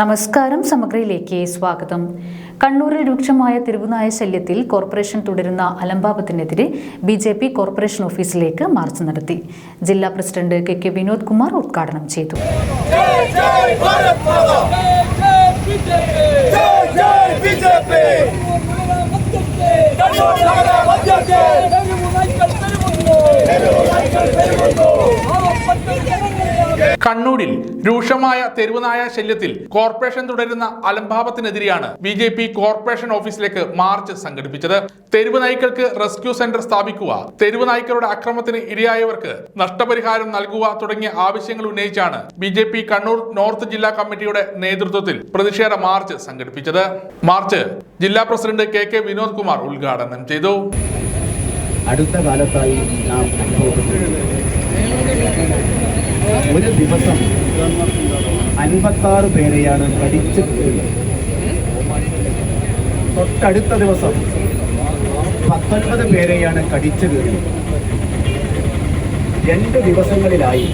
നമസ്കാരം സമഗ്രയിലേക്ക് സ്വാഗതം. കണ്ണൂരിൽ രൂക്ഷമായ തിരുവുനായ ശല്യത്തിൽ കോർപ്പറേഷൻ തുടരുന്ന അലംഭാവത്തിനെതിരെ ബി ജെ പി കോർപ്പറേഷൻ ഓഫീസിലേക്ക് മാർച്ച് നടത്തി. ജില്ലാ president K K Vinod Kumar ഉദ്ഘാടനം ചെയ്തു. ജയ് ജയ് കണ്ണൂരിൽ രൂക്ഷമായ തെരുവുനായ ശല്യത്തിൽ കോർപ്പറേഷൻ തുടരുന്ന അലംഭാവത്തിനെതിരെയാണ് ബി ജെ പി കോർപ്പറേഷൻ ഓഫീസിലേക്ക് മാർച്ച് സംഘടിപ്പിച്ചത്. തെരുവ് നായ്ക്കൾക്ക് റെസ്ക്യൂ സെന്റർ സ്ഥാപിക്കുക തെരുവ് നായ്ക്കളുടെ അക്രമത്തിന് ഇരയായവർക്ക് നഷ്ടപരിഹാരം നൽകുക തുടങ്ങിയ ആവശ്യങ്ങൾ ഉന്നയിച്ചാണ് B J P Kannur north ജില്ലാ കമ്മിറ്റിയുടെ നേതൃത്വത്തിൽ പ്രതിഷേധ മാർച്ച് സംഘടിപ്പിച്ചത്. മാർച്ച് ജില്ലാ president K K Vinod Kumar ഉദ്ഘാടനം ചെയ്തു. അടുത്ത കാലത്തായി നാം അനുഭവപ്പെട്ടിരുന്നു ഒരു ദിവസം അൻപത്താറ് പേരെയാണ് കടിച്ചു. തൊട്ടടുത്ത ദിവസം പത്തൊൻപത് പേരെയാണ് കടിച്ചു കീറിയത് രണ്ട് ദിവസങ്ങളിലായി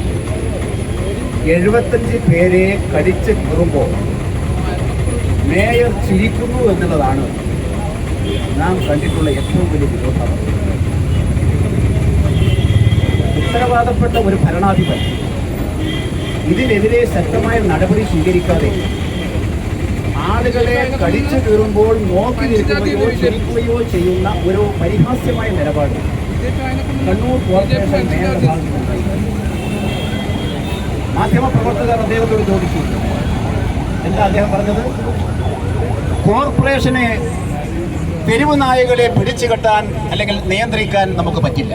എഴുപത്തഞ്ച് പേരെ കടിച്ച് കീറുമ്പോൾ മേയർ ചിരിക്കുന്നു എന്നുള്ളതാണ് നാം കണ്ടിട്ടുള്ള ഏറ്റവും വലിയ വിരോധാഭാസം ഉത്തരവാദപ്പെട്ട ഒരു ഭരണാധിപതി ഇതിനെതിരെ ശക്തമായ നടപടി സ്വീകരിക്കാതെ ആളുകളെ കടിച്ചു കീറുമ്പോൾ നോക്കി നിൽക്കുകയോ ചിരിക്കുകയോ ചെയ്യുന്ന ഒരു പരിഹാസ്യമായ നിലപാട് കണ്ണൂർ കോർപ്പറേഷൻ ഭാഗത്തുനിന്നുണ്ടായി മാധ്യമപ്രവർത്തകർ അദ്ദേഹത്തോട് ചോദിച്ചു. എന്താ അദ്ദേഹം പറഞ്ഞത്? കോർപ്പറേഷനെ തെരുവ് നായകളെ പിടിച്ചു കെട്ടാൻ അല്ലെങ്കിൽ നിയന്ത്രിക്കാൻ നമുക്ക് പറ്റില്ല.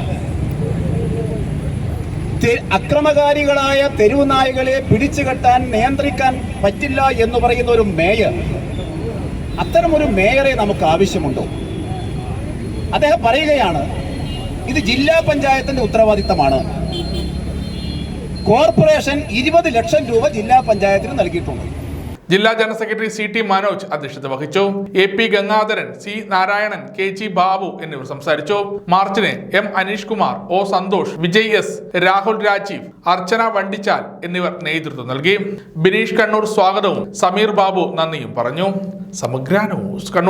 അക്രമകാരികളായ തെരുവ് നായകളെ പിടിച്ചു കെട്ടാൻ നിയന്ത്രിക്കാൻ പറ്റില്ല എന്ന് പറയുന്ന ഒരു മേയർ അത്തരമൊരു മേയറെ നമുക്ക് ആവശ്യമുണ്ടോ? അദ്ദേഹം പറയുകയാണ് ഇത് ജില്ലാ പഞ്ചായത്തിന്റെ ഉത്തരവാദിത്തമാണ്. കോർപ്പറേഷൻ ഇരുപത് ലക്ഷം രൂപ ജില്ലാ പഞ്ചായത്തിന് നൽകിയിട്ടുണ്ട്. ജില്ലാ general secretary C T Manoj അധ്യക്ഷത വഹിച്ചു. A P Gangadharan C Narayanan K G Babu എന്നിവർ സംസാരിച്ചു. മാർച്ചിന് M Anish Kumar O Santhosh Vijay S Rahul Rajeev Archana Vandichal എന്നിവർ നേതൃത്വം നൽകി. ബിനീഷ് കണ്ണൂർ സ്വാഗതവും സമീർ ബാബു നന്ദിയും പറഞ്ഞു. സമഗ്ര ന്യൂസ് കണ്ണൂർ.